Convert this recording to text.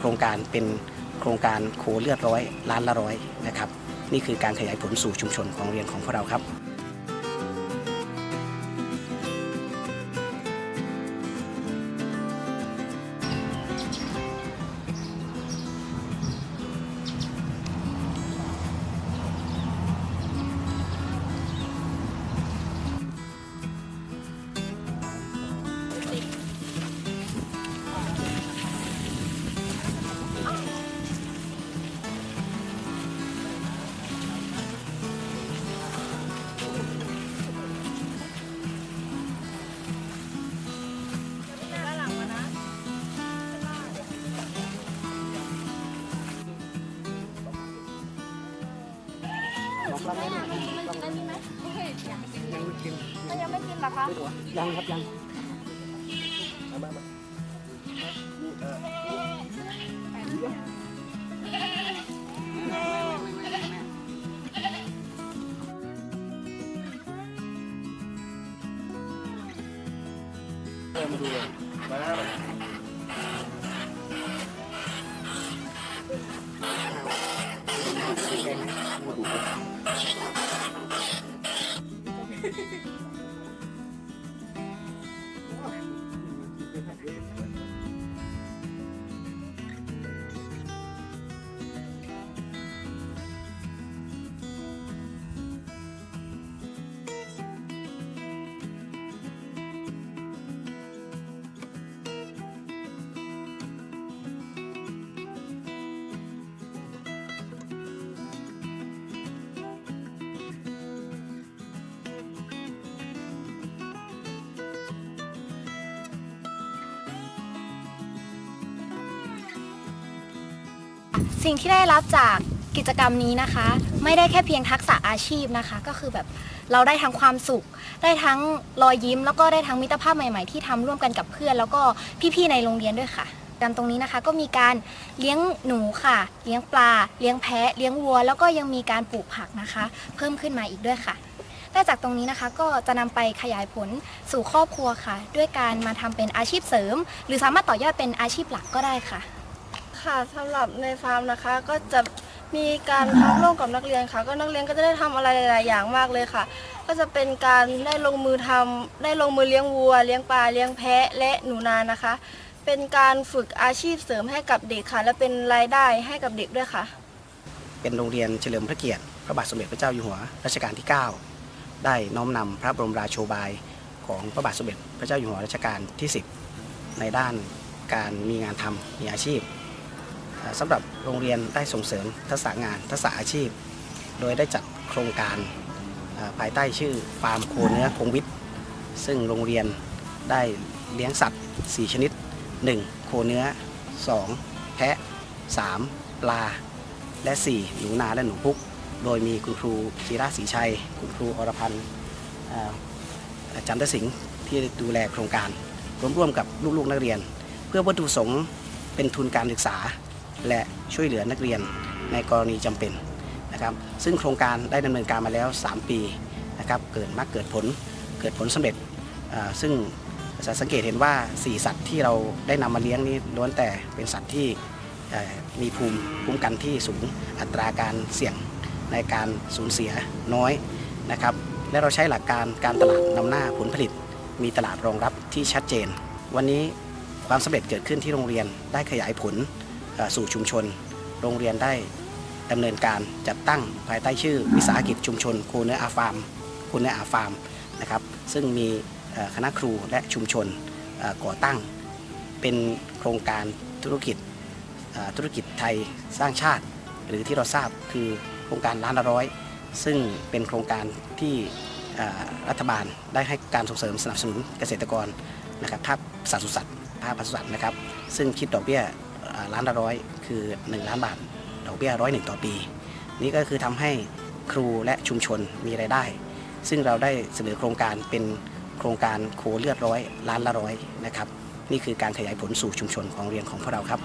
โครงการเป็นโครงการโคเลือดร้อยล้านละร้อยนะครับ นี่คือการขยายผลสู่ชุมชนของเรียนของพวกเราครับ มันยังไม่กินเหรอคะ ยังครับยัง สิ่งที่ได้รับจากกิจกรรมนี้นะคะ ไม่ได้แค่เพียงทักษะอาชีพนะคะ ก็คือแบบเราได้ทั้งความสุข ได้ทั้งรอยยิ้ม แล้วก็ได้ทั้งมิตรภาพใหม่ๆ ที่ทำร่วมกันกับเพื่อน แล้วก็พี่ๆในโรงเรียนด้วยค่ะกรรมตรงนี้นะคะก็มีการเลี้ยงหนูค่ะ เลี้ยงปลา เลี้ยงแพะ เลี้ยงวัว แล้วก็ยังมีการปลูกผักนะคะ เพิ่มขึ้นมาอีกด้วยค่ะได้จากตรงนี้นะคะก็จะนำไปขยายผลสู่ครอบครัวค่ะ ด้วยการมาทำเป็นอาชีพเสริม หรือสามารถต่อยอดเป็นอาชีพหลักก็ได้ค่ะ ค่ะสำหรับในฟาร์มนะคะ ก็จะมีการทำร่วมกับนักเรียนค่ะ ก็นักเรียนก็จะได้ทำอะไรหลาย ๆ อย่างมากเลยค่ะ ก็จะเป็นการได้ลงมือทำได้ลงมือเลี้ยงวัว เลี้ยงปลาเลี้ยงแพะและหนูนานะคะ เป็นการฝึกอาชีพเสริมให้กับเด็กค่ะ และเป็นรายได้ให้กับเด็กด้วยค่ะ เป็นโรงเรียนเฉลิมพระเกียรติพระบาทสมเด็จพระเจ้าอยู่หัวรัชกาลที่ 9 ได้น้อมนำพระบรมราโชบายของพระบาทสมเด็จพระเจ้าอยู่หัวรัชกาลที่ 10 ในด้านการมีงานทำมีอาชีพ สำหรับโรงเรียนได้ส่งเสริมทักษะงานทักษะอาชีพ โดยได้จัดโครงการภายใต้ชื่อฟาร์มโคเนื้อคงวิทย์ซึ่งโรงเรียนได้เลี้ยงสัตว์ 4 ชนิด 1. โคเนื้อ 2. แพะ 3. ปลา และ 4. หนูนาและหนูพุก โดยมีคุณครูธีระศรีชัย คุณครูอรพันธ์จันทสิงห์ที่ดูแลโครงการร่วมร่วมกับลูกๆนักเรียน เพื่อวัตถุประสงค์เป็นทุนการศึกษา และช่วยเหลือนักเรียนในกรณีจำเป็นนะครับ ซึ่งโครงการได้ดำเนินการมาแล้ว 3 ปีนะครับเกิดมากเกิดผลเกิดผลสำเร็จซึ่งจะสังเกตเห็นว่า 4 สัตว์ที่เราได้นำมาเลี้ยงนี้ล้วนแต่เป็นสัตว์ที่มีภูมิคุ้มกันที่สูงอัตราการเสี่ยงในการสูญเสียน้อยนะครับ และเราใช้หลักการการตลาดนำหน้าผลผลิต มีตลาดรองรับที่ชัดเจน วันนี้ความสำเร็จเกิดขึ้นที่โรงเรียนได้ขยายผล สู่ชุมชน โรงเรียนได้ดำเนินการจัดตั้งภายใต้ชื่อวิสาหกิจชุมชนโคเนื้ออาฟาร์มโคเนื้ออาฟาร์มนะครับซึ่งมีคณะครูและชุมชนก่อตั้ง เป็นโครงการธุรกิจธุรกิจไทยสร้างชาติ หรือที่เราทราบคือโครงการล้านละร้อย ซึ่งเป็นโครงการที่รัฐบาลได้ให้การส่งเสริมสนับสนุนเกษตรกรนะครับภาคสัตว์สุสัตว์ภาคปศุสัตว์นะครับ ซึ่งคิดดอกเบี้ย ล้านละร้อยคือ 1 ล้านบาทดอกเบี้ยร้อยหนึ่งต่อปี นี่ก็คือทำให้ครูและชุมชนมีรายได้ ซึ่งเราได้เสนอโครงการเป็นโครงการโคเลือดร้อยล้านละร้อยนะครับนี่คือการขยายผลสู่ชุมชนของเรียนของพวกเราครับ